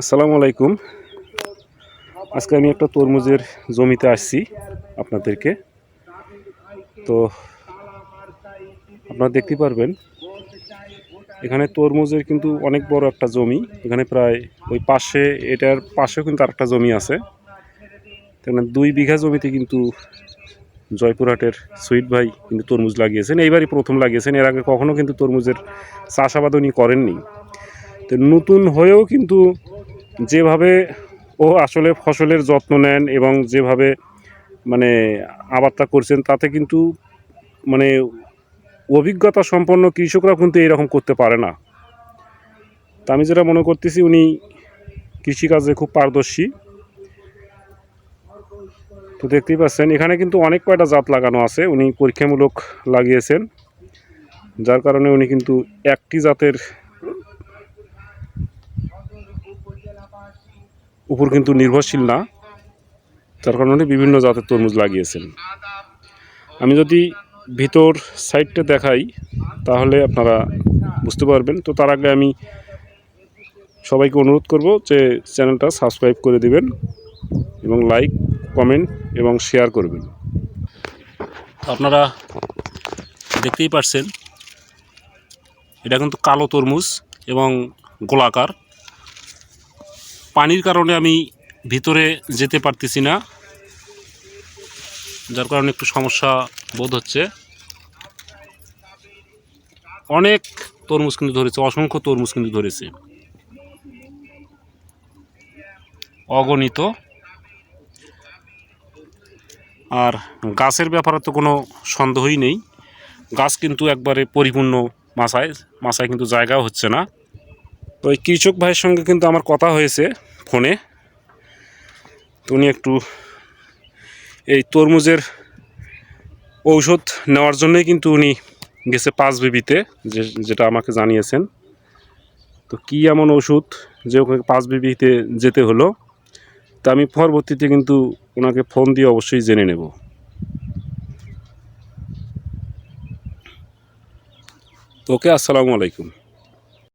আসসালামু আলাইকুম। আজকে আমি একটা তরমুজের জমিতে আসছি আপনাদেরকে। তো আপনারা দেখতে পারবেন, এখানে তরমুজের কিন্তু অনেক বড় একটা জমি। এখানে প্রায় ওই পাশে, এটার পাশেও কিন্তু আরেকটা জমি আছে। এখানে দুই বিঘা জমিতে কিন্তু জয়পুরহাটের সুইট ভাই কিন্তু তরমুজ লাগিয়েছেন। এইবারই প্রথম লাগিয়েছেন। এর আগে কখনো কিন্তু তরমুজের চাষাবাদ উনি করেননি। তো নতুন হয়েও কিন্তু যেভাবে ও আসলে ফসলের যত্ন নেন এবং যেভাবে মানে আবাদটা করছেন, তাতে কিন্তু মানে অভিজ্ঞতা সম্পন্ন কৃষকরা কিন্তু এরকম করতে পারে না। তা আমি যেটা মনে করতেছি, উনি কৃষিকাজে খুব পারদর্শী। তো দেখতেই পাচ্ছেন, এখানে কিন্তু অনেক কয়টা জাত লাগানো আছে, উনি পরীক্ষামূলক লাগিয়েছেন। যার কারণে উনি কিন্তু একটি জাতের উপর কিন্তু নির্ভরশীল না যার কারণে বিভিন্ন জাতের তরমুজ লাগিয়েছেন। আমি যদি ভিতর সাইডটা দেখাই, তাহলে আপনারা বুঝতে পারবেন। তো তার আগে আমি সবাইকে অনুরোধ করব যে চ্যানেলটা সাবস্ক্রাইব করে দিবেন এবং লাইক, কমেন্ট এবং শেয়ার করবেন। আপনারা দেখতেই পারছেন, এটা কিন্তু কালো তরমুজ এবং গোলাকার। পানির কারণে আমি ভিতরে যেতে পারতেছি না, যার কারণে একটু সমস্যা বোধ হচ্ছে। অনেক তরমুজ কিন্তু ধরেছে, অসংখ্য তরমুজ কিন্তু ধরেছে। অগণিত। আর গাছের ব্যাপারে তো কোনো সন্দেহই নেই। গাছ কিন্তু একবারে পরিপূর্ণ মাছায় মাছায় কিন্তু জায়গাও হচ্ছে না। তো ওই কৃষক ভাইয়ের সঙ্গে কিন্তু আমার কথা হয়েছে। ফোনে। তো উনি একটু এই তরমুজের ঔষধ নেওয়ার জন্যই কিন্তু উনি গেছে পাঁচ বিবিতে, যে, যেটা আমাকে জানিয়েছেন। তো কী এমন ওষুধ যে ওকে পাঁচ বিবিতে যেতে হলো, তা আমি পরবর্তীতে কিন্তু ওনাকে ফোন দিয়ে অবশ্যই জেনে নেব। ওকে, আসসালামু আলাইকুম।